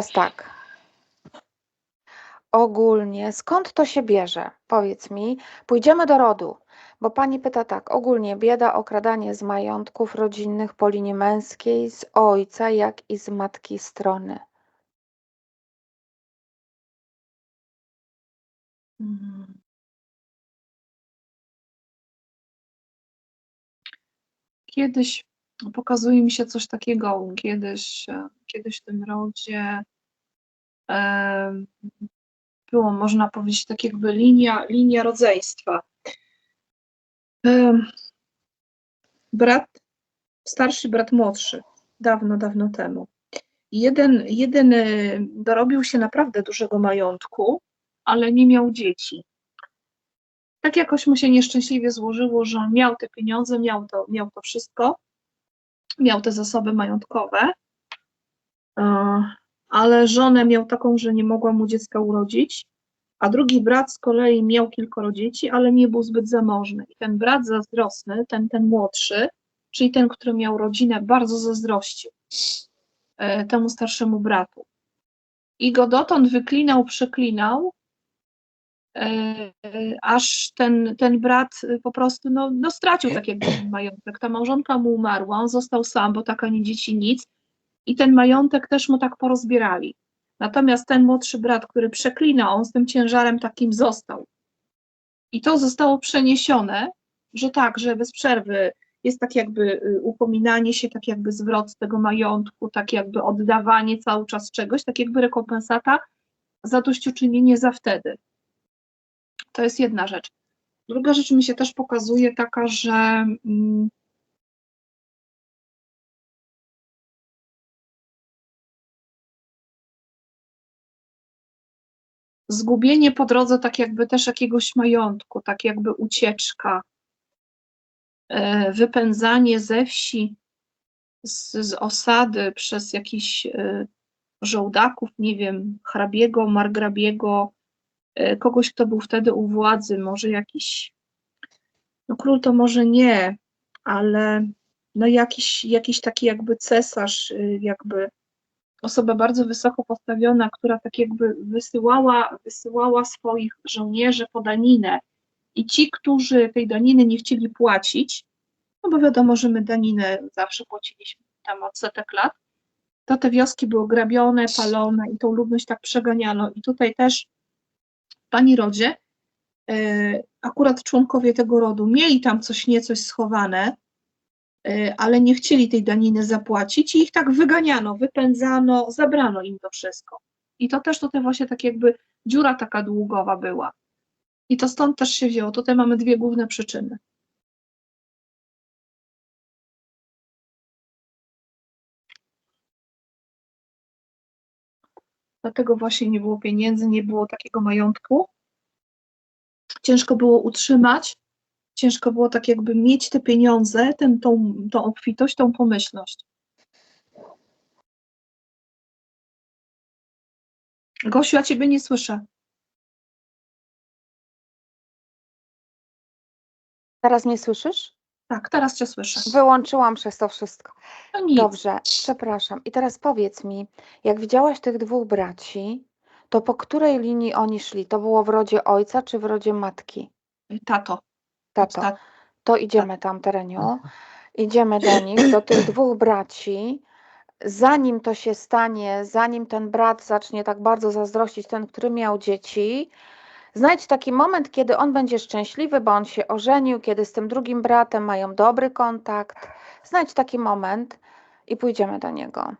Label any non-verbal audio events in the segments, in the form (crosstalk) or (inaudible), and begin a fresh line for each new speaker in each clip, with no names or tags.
teraz tak. Ogólnie, skąd to się bierze? Powiedz mi, pójdziemy do rodu, bo pani pyta tak, ogólnie bieda, okradanie z majątków rodzinnych po linii męskiej, z ojca, jak i z matki strony.
Mm. Kiedyś pokazuje mi się coś takiego, kiedyś, e, kiedyś w tym rodzie było, można powiedzieć, tak jakby linia, linia rodzeństwa. Brat, starszy brat młodszy, dawno, dawno temu. Jeden, jeden e, dorobił się naprawdę dużego majątku, ale nie miał dzieci. Tak jakoś mu się nieszczęśliwie złożyło, że miał te pieniądze, miał to, miał to wszystko, miał te zasoby majątkowe, e, ale żonę miał taką, że nie mogła mu dziecka urodzić, a drugi brat z kolei miał kilkoro dzieci, ale nie był zbyt zamożny. I ten brat zazdrosny, ten, ten młodszy, czyli ten, który miał rodzinę, bardzo zazdrościł e, temu starszemu bratu. I go dotąd wyklinał, przeklinał, aż ten, ten brat e, po prostu no, no stracił tak jakby ten majątek. Ta małżonka mu umarła, on został sam, bo tak ani dzieci nic i ten majątek też mu tak porozbierali. Natomiast ten młodszy brat, który przeklinał, on z tym ciężarem takim został. I to zostało przeniesione, że tak, że bez przerwy jest tak jakby y, upominanie się, tak jakby zwrot tego majątku, tak jakby oddawanie cały czas czegoś, tak jakby rekompensata, zadośćuczynienie za wtedy. To jest jedna rzecz. Druga rzecz mi się też pokazuje taka, że mm, zgubienie po drodze tak jakby też jakiegoś majątku, tak jakby ucieczka, e, wypędzanie ze wsi, z, z osady przez jakichś e, żołdaków, nie wiem, hrabiego, margrabiego, kogoś, kto był wtedy u władzy, może jakiś, no król to może nie, ale no jakiś, jakiś taki jakby cesarz, y, jakby osoba bardzo wysoko postawiona, która tak jakby wysyłała, wysyłała swoich żołnierzy po daninę i ci, którzy tej daniny nie chcieli płacić, no bo wiadomo, że my daninę zawsze płaciliśmy tam od setek lat, to te wioski były grabione, palone i tą ludność tak przeganiano. I tutaj też Pani rodzie e, akurat członkowie tego rodu mieli tam coś niecoś schowane, e, ale nie chcieli tej daniny zapłacić i ich tak wyganiano, wypędzano, zabrano im to wszystko. I to też tutaj właśnie tak jakby dziura taka długowa była. I to stąd też się wzięło. Tutaj mamy dwie główne przyczyny. Dlatego właśnie nie było pieniędzy, nie było takiego majątku. Ciężko było utrzymać, ciężko było tak jakby mieć te pieniądze, ten, tą, tą obfitość, tą pomyślność. Gosiu, ja Ciebie nie słyszę.
Teraz mnie słyszysz?
Tak, teraz Cię słyszę.
Wyłączyłam przez to wszystko.
No nic.
Dobrze, przepraszam. I teraz powiedz mi, jak widziałaś tych dwóch braci, to po której linii oni szli? To było w rodzie ojca czy w rodzie matki?
Tato.
Tato.
Tato.
To idziemy tam, Tereniu. Idziemy do nich, do tych dwóch braci. Zanim to się stanie, zanim ten brat zacznie tak bardzo zazdrościć, ten, który miał dzieci, znajdź taki moment, kiedy on będzie szczęśliwy, bo on się ożenił, kiedy z tym drugim bratem mają dobry kontakt. Znajdź taki moment i pójdziemy do niego.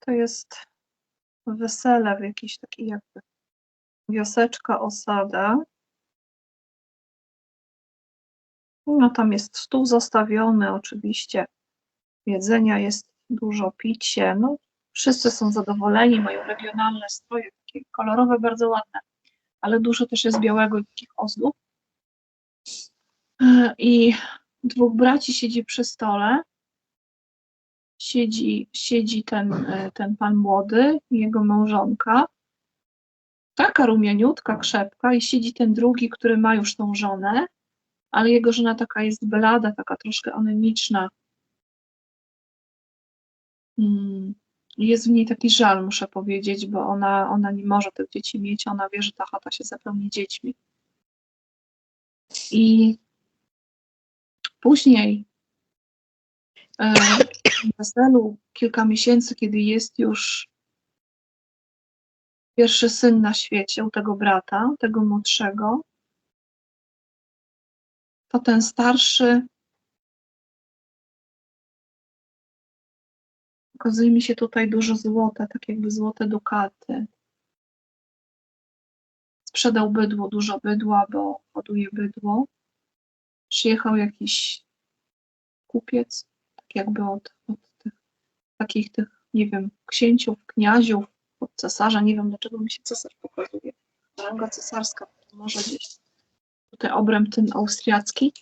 To jest wesele w jakiejś takiej jakby wioseczka, osada. No tam jest stół zostawiony, oczywiście. Jedzenia jest dużo, picie. No, wszyscy są zadowoleni, mają regionalne stroje, takie kolorowe, bardzo ładne, ale dużo też jest białego i takich ozdób. E, I dwóch braci siedzi przy stole. Siedzi, siedzi ten, e, ten pan młody, jego małżonka. Taka rumianiutka, krzepka, i siedzi ten drugi, który ma już tą żonę, ale jego żona taka jest blada, taka troszkę anemiczna, mm, jest w niej taki żal, muszę powiedzieć, bo ona, ona nie może tych dzieci mieć, ona wie, że ta chata się zapełni dziećmi. I później e, w weselu kilka miesięcy, kiedy jest już pierwszy syn na świecie u tego brata, tego młodszego, to ten starszy Okazuje mi się tutaj dużo złota, tak jakby złote dukaty. Sprzedał bydło, dużo bydła, bo hoduje bydło. Przyjechał jakiś kupiec, tak jakby od, od tych takich tych, nie wiem, księciów, kniaziów, od cesarza. Nie wiem, dlaczego mi się cesarz pokazuje. Ranga cesarska, może gdzieś tutaj obręb ten austriacki,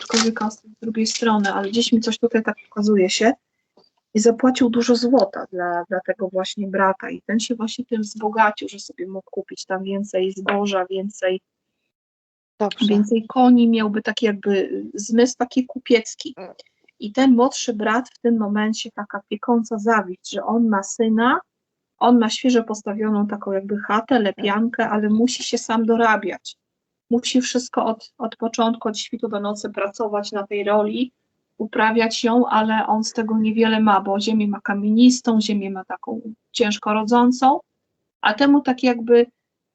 aczkolwiek z drugiej strony, ale gdzieś mi coś tutaj tak pokazuje się i zapłacił dużo złota dla, dla tego właśnie brata i ten się właśnie tym wzbogacił, że sobie mógł kupić tam więcej zboża, więcej,
Dobrze.
więcej koni, miałby taki jakby zmysł taki kupiecki. I ten młodszy brat w tym momencie taka piekąca zawiść, że on ma syna, on ma świeżo postawioną taką jakby chatę, lepiankę, ale musi się sam dorabiać. Musi wszystko od, od początku, od świtu do nocy pracować na tej roli, uprawiać ją, ale on z tego niewiele ma, bo ziemię ma kamienistą, ziemię ma taką ciężko rodzącą, a temu tak jakby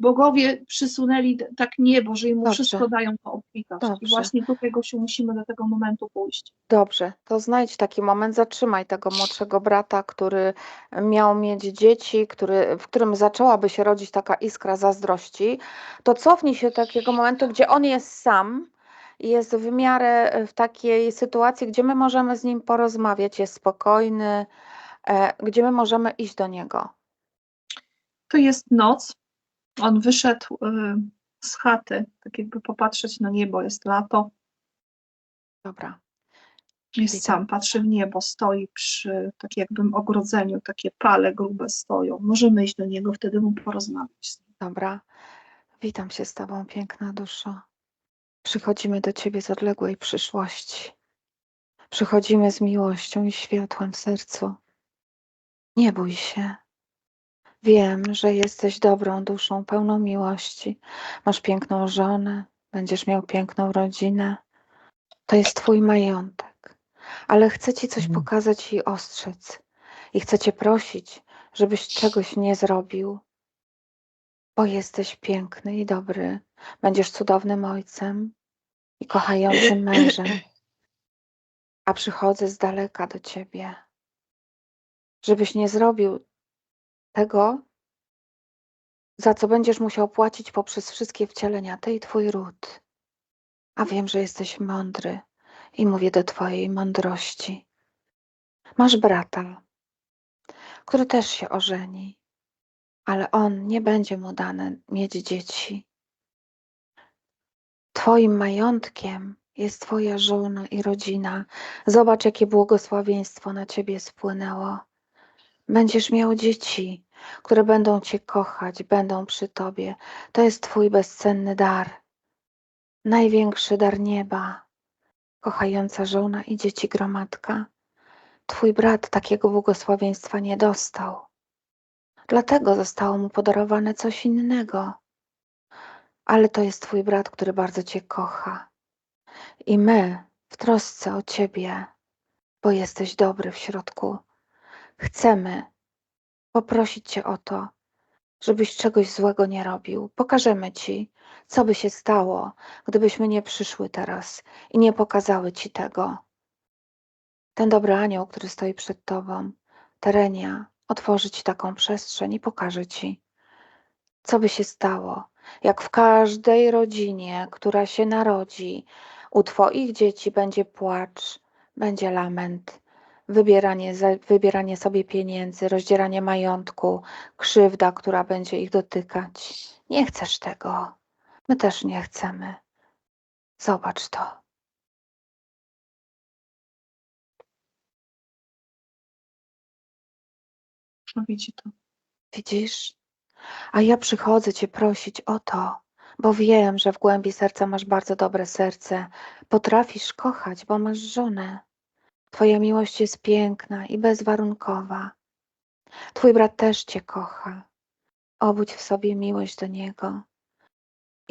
bogowie przysunęli tak niebo, że
Dobrze.
wszystko dają to obfitość. I właśnie tutaj, Gosiu, musimy do tego momentu pójść.
Dobrze, to znajdź taki moment, zatrzymaj tego młodszego brata, który miał mieć dzieci, który, w którym zaczęłaby się rodzić taka iskra zazdrości, to cofnij się do takiego momentu, gdzie on jest sam jest w miarę e, w takiej sytuacji, gdzie my możemy z nim porozmawiać, jest spokojny, e, gdzie my możemy iść do niego.
To jest noc, on wyszedł y, z chaty, tak jakby popatrzeć na niebo, jest lato,
Dobra,
jest
Witam.
sam, patrzy w niebo, stoi przy tak jakbym ogrodzeniu, takie pale grube stoją. Możemy iść do niego, wtedy mu porozmawiać.
dobra. Witam się z Tobą, piękna duszo. Przychodzimy do Ciebie z odległej przyszłości. Przychodzimy z miłością i światłem w sercu. Nie bój się. Wiem, że jesteś dobrą duszą, pełną miłości. Masz piękną żonę, będziesz miał piękną rodzinę. To jest Twój majątek. Ale chcę Ci coś pokazać i ostrzec. I chcę Cię prosić, żebyś czegoś nie zrobił, bo jesteś piękny i dobry. Będziesz cudownym ojcem i kochającym (clears throat) mężem. A przychodzę z daleka do Ciebie, żebyś nie zrobił tego, za co będziesz musiał płacić poprzez wszystkie wcielenia, ty i twój ród. A wiem, że jesteś mądry i mówię do twojej mądrości. Masz brata, który też się ożeni, ale on nie będzie mu dane mieć dzieci. Twoim majątkiem jest twoja żona i rodzina. Zobacz, jakie błogosławieństwo na ciebie spłynęło. Będziesz miał dzieci, które będą Cię kochać, będą przy Tobie. To jest Twój bezcenny dar. Największy dar nieba. Kochająca żona i dzieci gromadka. Twój brat takiego błogosławieństwa nie dostał. Dlatego zostało mu podarowane coś innego. Ale to jest Twój brat, który bardzo Cię kocha. I my, w trosce o Ciebie, bo jesteś dobry w środku, chcemy poprosić Cię o to, żebyś czegoś złego nie robił. Pokażemy Ci, co by się stało, gdybyśmy nie przyszły teraz i nie pokazały Ci tego. Ten dobry anioł, który stoi przed Tobą, Terenia, otworzy Ci taką przestrzeń i pokaże Ci, co by się stało, jak w każdej rodzinie, która się narodzi, u Twoich dzieci będzie płacz, będzie lament, wybieranie, wybieranie sobie pieniędzy, rozdzieranie majątku, krzywda, która będzie ich dotykać. Nie chcesz tego. My też nie chcemy. Zobacz to.
No widzi to.
Widzisz? A ja przychodzę Cię prosić o to, bo wiem, że w głębi serca masz bardzo dobre serce. Potrafisz kochać, bo masz żonę. Twoja miłość jest piękna i bezwarunkowa. Twój brat też Cię kocha. Obudź w sobie miłość do niego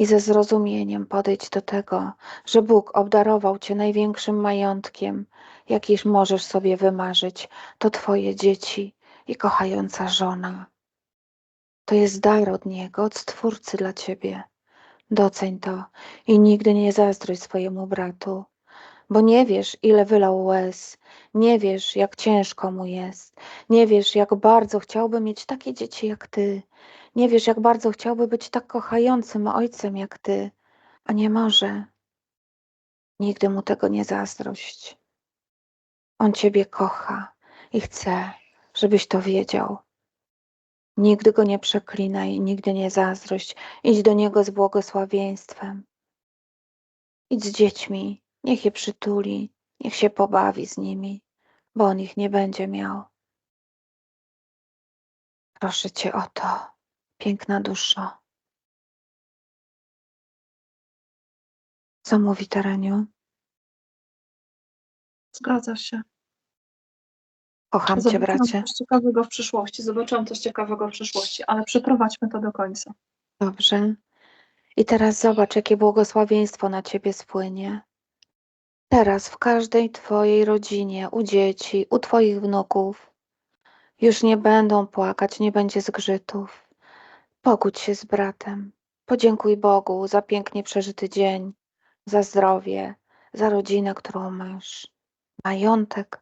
i ze zrozumieniem podejdź do tego, że Bóg obdarował Cię największym majątkiem, jakiż możesz sobie wymarzyć. To Twoje dzieci i kochająca żona. To jest dar od Niego, od Stwórcy dla Ciebie. Doceń to i nigdy nie zazdrość swojemu bratu, bo nie wiesz, ile wylał łez, nie wiesz, jak ciężko mu jest, nie wiesz, jak bardzo chciałby mieć takie dzieci jak ty, nie wiesz, jak bardzo chciałby być tak kochającym ojcem jak ty, a nie może. Nigdy mu tego nie zazdrość. On ciebie kocha i chce, żebyś to wiedział. Nigdy go nie przeklinaj, nigdy nie zazdrość. Idź do niego z błogosławieństwem. Idź z dziećmi, niech je przytuli, niech się pobawi z nimi, bo on ich nie będzie miał. Proszę cię o to, piękna duszo. Co mówi Tereniu?
Zgadza się.
Kocham cię,
Zobaczyłam
bracie.
coś ciekawego w przyszłości. Zobaczyłam coś ciekawego w przyszłości, ale przeprowadźmy to do końca.
Dobrze. I teraz zobacz, jakie błogosławieństwo na ciebie spłynie. Teraz w każdej twojej rodzinie, u dzieci, u twoich wnuków, już nie będą płakać, nie będzie zgrzytów. Pogódź się z bratem. Podziękuj Bogu za pięknie przeżyty dzień, za zdrowie, za rodzinę, którą masz. Majątek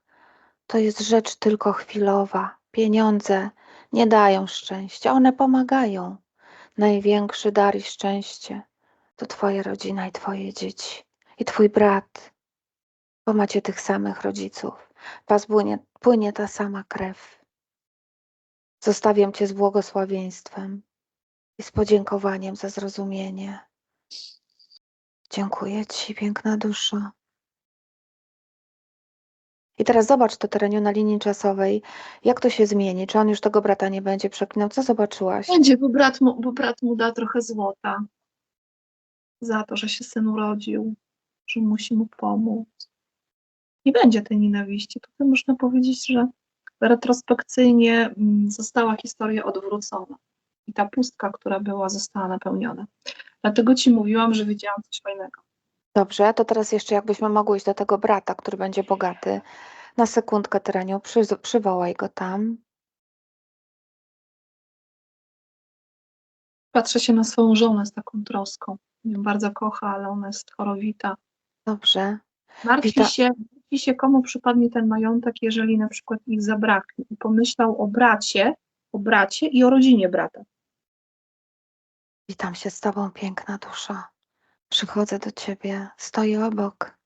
to jest rzecz tylko chwilowa. Pieniądze nie dają szczęścia, one pomagają. Największy dar i szczęście to Twoja rodzina i Twoje dzieci, i Twój brat, bo macie tych samych rodziców. Was płynie, płynie ta sama krew. Zostawiam Cię z błogosławieństwem i z podziękowaniem za zrozumienie. Dziękuję Ci, piękna duszo. I teraz zobacz to tereniu na linii czasowej, jak to się zmieni, czy on już tego brata nie będzie przeklinał. Co zobaczyłaś?
Będzie, bo brat, mu, bo brat mu da trochę złota za to, że się syn urodził, że musi mu pomóc. Nie będzie tej nienawiści. Tutaj można powiedzieć, że retrospekcyjnie mm, została historia odwrócona. I ta pustka, która była, została napełniona. Dlatego ci mówiłam, że widziałam coś fajnego.
Dobrze, to teraz jeszcze jakbyśmy mogły iść do tego brata, który będzie bogaty. Na sekundkę, Tereniu, przy, przywołaj go tam.
Patrzę się na swoją żonę z taką troską. Ją bardzo kocha, ale ona jest chorowita.
Dobrze.
Martwi
Wita-
się, martwi się, komu przypadnie ten majątek, jeżeli na przykład ich zabraknie. I pomyślał o bracie, o bracie i o rodzinie brata.
Witam się z Tobą, piękna dusza. Przychodzę do Ciebie, stoję obok,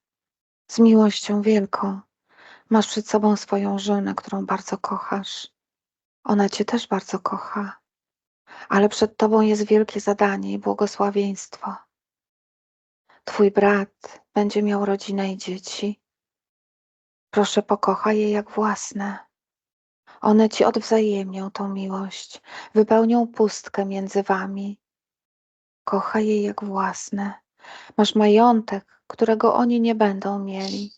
z miłością wielką. Masz przed sobą swoją żonę, którą bardzo kochasz. Ona Cię też bardzo kocha, ale przed Tobą jest wielkie zadanie i błogosławieństwo. Twój brat będzie miał rodzinę i dzieci. Proszę, pokochaj je jak własne. One Ci odwzajemnią tą miłość, wypełnią pustkę między Wami. Kochaj je jak własne. Masz majątek, którego oni nie będą mieli,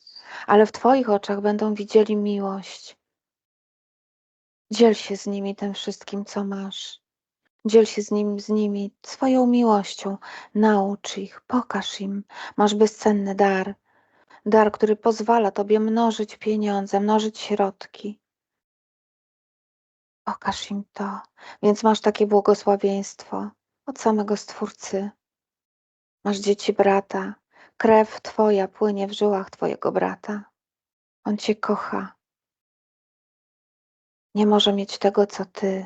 ale w Twoich oczach będą widzieli miłość. Dziel się z nimi tym wszystkim, co masz. Dziel się z, nim, z nimi swoją miłością. Naucz ich, pokaż im. Masz bezcenny dar. Dar, który pozwala Tobie mnożyć pieniądze, mnożyć środki. Pokaż im to. Więc masz takie błogosławieństwo od samego Stwórcy. Masz dzieci brata. Krew Twoja płynie w żyłach Twojego brata. On Cię kocha. Nie może mieć tego, co Ty,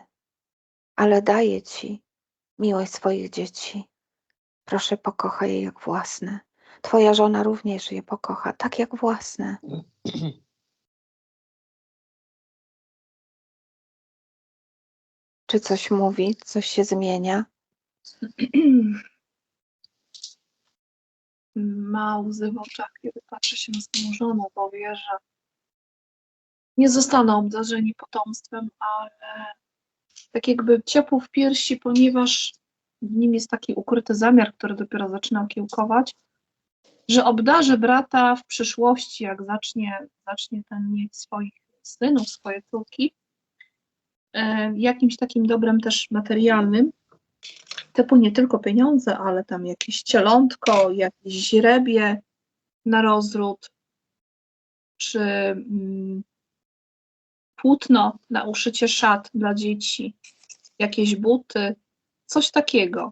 ale daje Ci miłość swoich dzieci. Proszę, pokochaj je jak własne. Twoja żona również je pokocha, tak jak własne. Czy coś mówi, coś się zmienia? (clears throat)
Ma łzy w oczach, kiedy patrzy się żonę, bo wie, że nie zostaną obdarzeni potomstwem, ale tak jakby ciepło w piersi, ponieważ w nim jest taki ukryty zamiar, który dopiero zaczyna kiełkować. że obdarzy brata w przyszłości, jak zacznie, zacznie ten mieć swoich synów, swoje córki, e, jakimś takim dobrem też materialnym, typu nie tylko pieniądze, ale tam jakieś cielątko, jakieś źrebie na rozród, czy mm, płótno na uszycie szat dla dzieci, jakieś buty, coś takiego.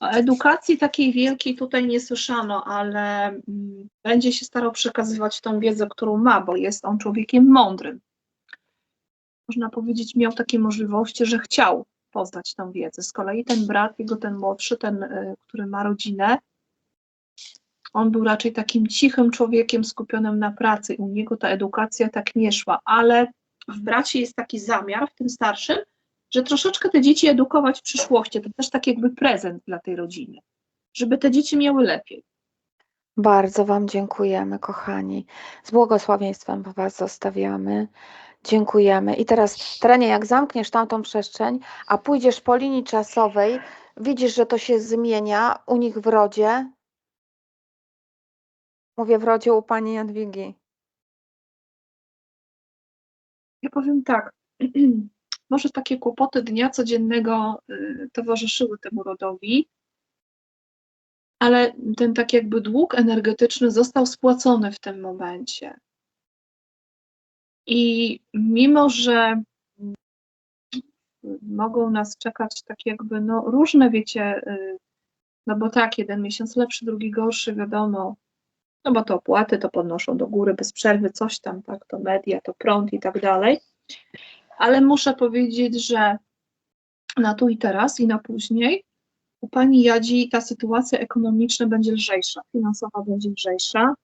O edukacji takiej wielkiej tutaj nie słyszano, ale mm, będzie się starał przekazywać tą wiedzę, którą ma, bo jest on człowiekiem mądrym. Można powiedzieć, miał takie możliwości, że chciał poznać tą wiedzę. Z kolei ten brat, jego ten młodszy, ten, y, który ma rodzinę, on był raczej takim cichym człowiekiem skupionym na pracy. U niego ta edukacja tak nie szła, ale w bracie jest taki zamiar, w tym starszym, że troszeczkę te dzieci edukować w przyszłości. To też tak jakby prezent dla tej rodziny, żeby te dzieci miały lepiej.
Bardzo Wam dziękujemy, kochani. Z błogosławieństwem Was zostawiamy. Dziękujemy. I teraz, Terenie, jak zamkniesz tamtą przestrzeń, a pójdziesz po linii czasowej, widzisz, że to się zmienia u nich w rodzie. Mówię w rodzie u pani Jadwigi.
Ja powiem tak, (clears throat) może takie kłopoty dnia codziennego y, towarzyszyły temu rodowi, ale ten tak jakby dług energetyczny został spłacony w tym momencie. I mimo, że mogą nas czekać tak jakby no różne, wiecie, y, no bo tak, jeden miesiąc lepszy, drugi gorszy, wiadomo, no bo to opłaty to podnoszą do góry bez przerwy, coś tam, tak, to media, to prąd i tak dalej. Ale muszę powiedzieć, że na tu i teraz i na później u pani Jadzi ta sytuacja ekonomiczna będzie lżejsza, finansowa będzie lżejsza.